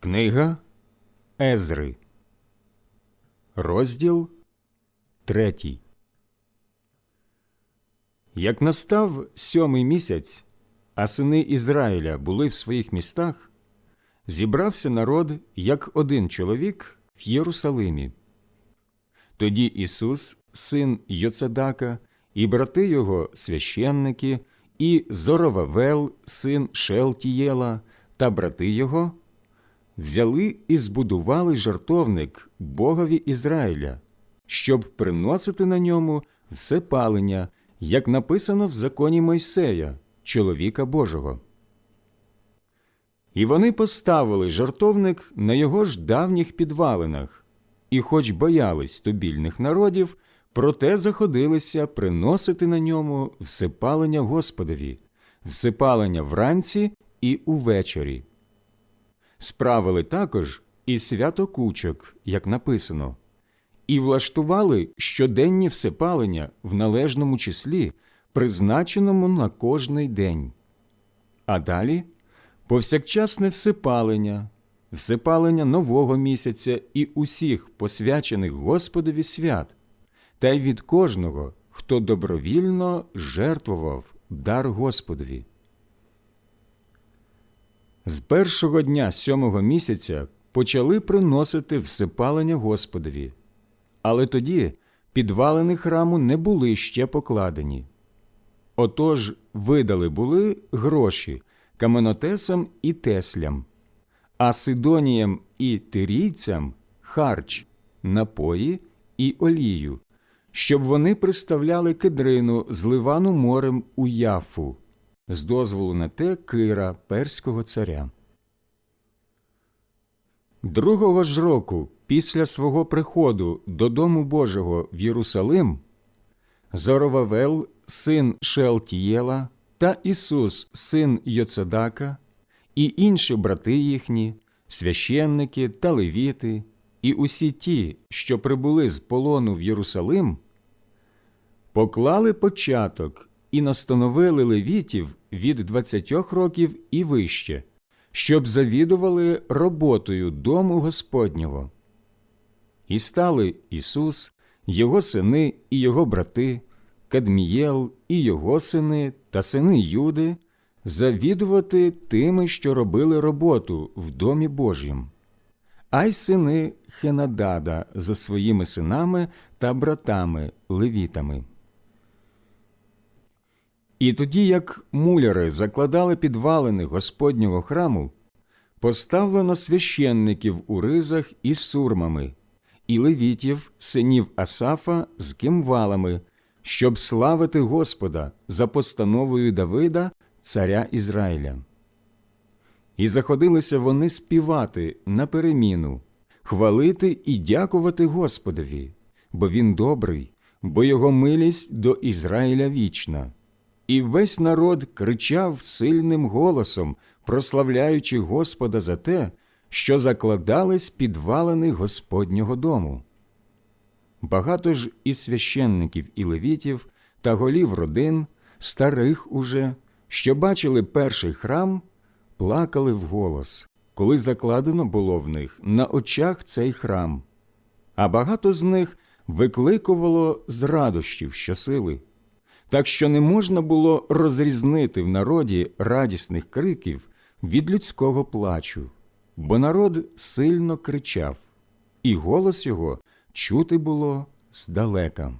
Книга Езри, розділ третій. Як настав сьомий місяць, а сини Ізраїля були в своїх містах, зібрався народ як один чоловік в Єрусалимі. Тоді Ісус, син Йоцедака, і брати його священники, і Зоровавел, син Шелтієла, та брати його взяли і збудували жартовник Богові Ізраїля, щоб приносити на ньому все палення, як написано в законі Мойсея, чоловіка Божого. І вони поставили жартовник на його ж давніх підвалинах, і, хоч боялись тобільних народів, проте заходилися приносити на ньому всепалення Господові, всепалення вранці і увечері. Справили також і свято кучок, як написано, і влаштували щоденні всепалення в належному числі, призначеному на кожний день. А далі повсякчасне всепалення, всепалення нового місяця і усіх посвячених Господові свят, та й від кожного, хто добровільно жертвував дар Господові. З першого дня сьомого місяця почали приносити всепалення Господові, але тоді підвалини храму не були ще покладені. Отож видали були гроші каменотесам і теслям, а сидоніям і тирійцям харч, напої і олію, щоб вони приставляли кедрину з Ливану морем у Яфу, з дозволу на те Кира перського царя. Другого ж року після свого приходу до Дому Божого в Єрусалим Зоровавел, син Шеалтієла, та Ісус, син Йоцедака, і інші брати їхні, священники та левіти, і усі ті, що прибули з полону в Єрусалим, поклали початок і настановили левітів від двадцятьох років і вище, щоб завідували роботою дому Господнього. І стали Ісус, його сини і його брати, Кадмієл і його сини та сини Юди завідувати тими, що робили роботу в домі Божім, а й сини Хенадада за своїми синами та братами левітами. І тоді, як муляри закладали підвалини Господнього храму, поставлено священників у ризах із сурмами, і левітів, синів Асафа з кимвалами, щоб славити Господа за постановою Давида, царя Ізраїля. І заходилися вони співати на переміну, хвалити і дякувати Господові, бо він добрий, бо його милість до Ізраїля вічна. І весь народ кричав сильним голосом, прославляючи Господа за те, що закладались підвалини Господнього дому. Багато ж і священників і левітів та голів родин, старих уже, що бачили перший храм, плакали вголос, коли закладено було в них на очах цей храм, а багато з них викликувало з радощів щосили так що не можна було розрізнити в народі радісних криків від людського плачу, бо народ сильно кричав, і голос його чути було здалека.